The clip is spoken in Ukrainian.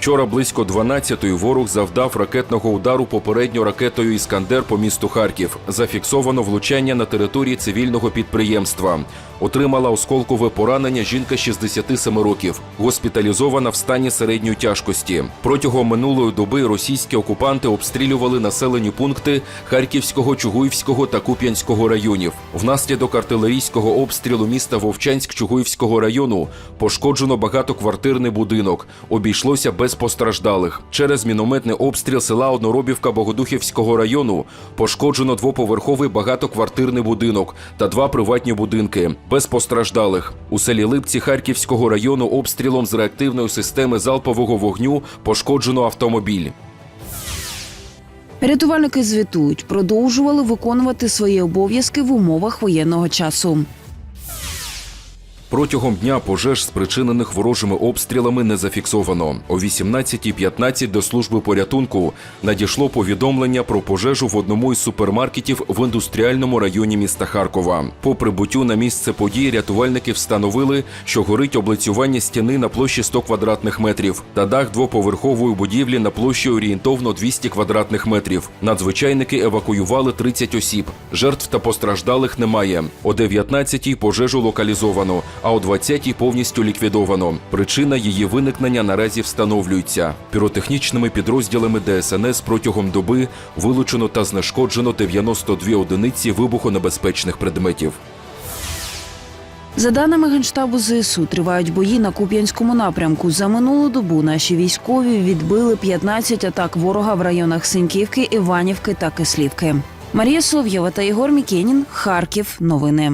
Вчора близько 12-ї ворог завдав ракетного удару попередньо ракетою Іскандер по місту Харків. Зафіксовано влучання на території цивільного підприємства. Отримала осколкове поранення жінка 67 років, госпіталізована в стані середньої тяжкості. Протягом минулої доби російські окупанти обстрілювали населені пункти Харківського, Чугуївського та Куп'янського районів. Внаслідок артилерійського обстрілу міста Вовчанськ Чугуївського району пошкоджено багатоквартирний будинок. Обійшлося без постраждалих. Через мінометний обстріл села Одноробівка Богодухівського району пошкоджено двоповерховий багатоквартирний будинок та два приватні будинки. Без постраждалих у селі Липці Харківського району обстрілом з реактивної системи залпового вогню пошкоджено автомобіль. Рятувальники звітують, продовжували виконувати свої обов'язки в умовах воєнного часу. Протягом дня пожеж, спричинених ворожими обстрілами, не зафіксовано. О 18.15 до служби порятунку надійшло повідомлення про пожежу в одному із супермаркетів в індустріальному районі міста Харкова. По прибуттю на місце події рятувальники встановили, що горить облицювання стіни на площі 100 квадратних метрів та дах двоповерхової будівлі на площі орієнтовно 200 квадратних метрів. Надзвичайники евакуювали 30 осіб. Жертв та постраждалих немає. О 19-й пожежу локалізовано а о 20-й повністю ліквідовано. Причина її виникнення наразі встановлюється. Піротехнічними підрозділами ДСНС протягом доби вилучено та знешкоджено 92 одиниці вибухонебезпечних предметів. За даними Генштабу ЗСУ, тривають бої на Куп'янському напрямку. За минулу добу наші військові відбили 15 атак ворога в районах Синьківки, Іванівки та Кислівки. Марія Сов'єва та Єгор Мікенін. Харків. Новини.